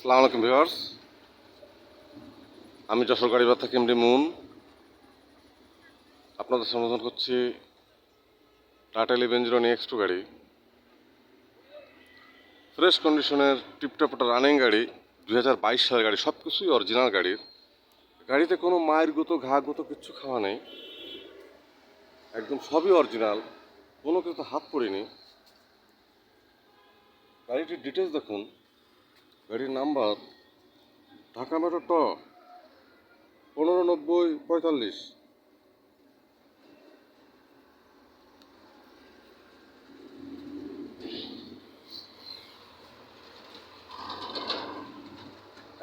সালাম আলাইকুম, ভিউয়ার্স। আমি যশোর গাড়িবার থেকে এমডি মুন। আপনাদের সম্বোধন করছি Tata eleven zero X two গাড়ি। ফ্রেশ কন্ডিশনের টিপটপ একটা রানিং গাড়ি, দুই হাজার বাইশ সালের গাড়ি সব কিছুই অরিজিনাল গাড়ির গাড়িতে কোনো মায়ের গুঁতো, ঘা গুঁতো কিচ্ছু খাওয়া নেই। একদম সবই অরিজিনাল। কোনো কিছু হাত পড়েনি। গাড়িটির ডিটেলস দেখুন। গাড়ির নাম্বার, ঢাকা মেট্রো ট পনেরো নব্বই পঁয়তাল্লিশ।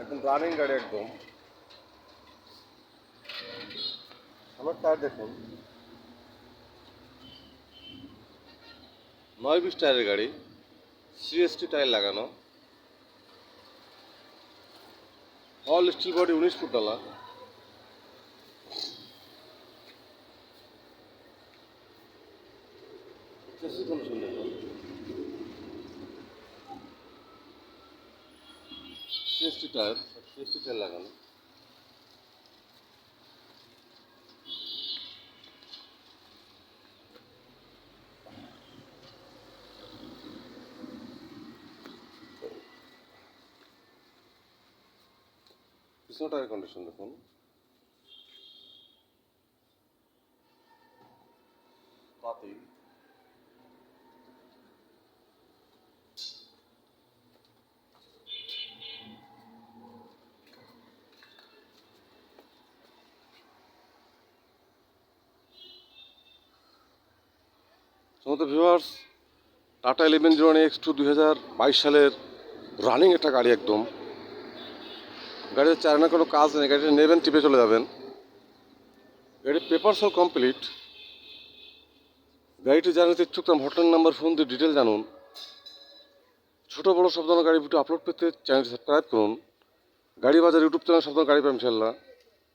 একদম রানিং গাড়ি একদম। আমার টায়ার দেখুন। নয় বিশ টায়ারের গাড়ি সিএসটি টায়ার লাগানো। অল স্টিল বডি উনিশ ফুট ডালা সিএসটি টায়ার সিএসটি টায়ার লাগানো। পিছনে টায়ার কন্ডিশন দেখুন। পাতি সমস্ত viewers Tata eleven zero X two দুই হাজার বাইশ সালের রানিং একটা গাড়ি একদম। গাড়িতে চালানোর কোনো কাজ নেই, গাড়িটা নেবেন, টিপে চলে যাবেন। গাড়ির পেপার সব কমপ্লিট গাড়িটি জানাতে ইচ্ছুক তার হটলাইন নাম্বার ফোন দিয়ে ডিটেল জানুন। ছোটো বড়ো সব ধরনের গাড়ি ভিডিও আপলোড পেতে চ্যানেলটি সাবস্ক্রাইব করুন। গাড়ি বাজার ইউটিউব চ্যানেল সব ধরনের গাড়ি পাবেন ইনশাল্লাহ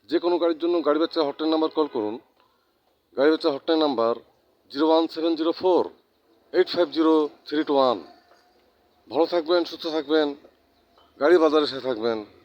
যে কোনো গাড়ির জন্য গাড়ি বাচ্চা হটলাইন নাম্বার কল করুন। গাড়ি বাচ্চা hotline number zero one seven zero four eight five zero three two one ভালো থাকবেন, সুস্থ থাকবেন। গাড়ি বাজারে সাথে থাকবেন।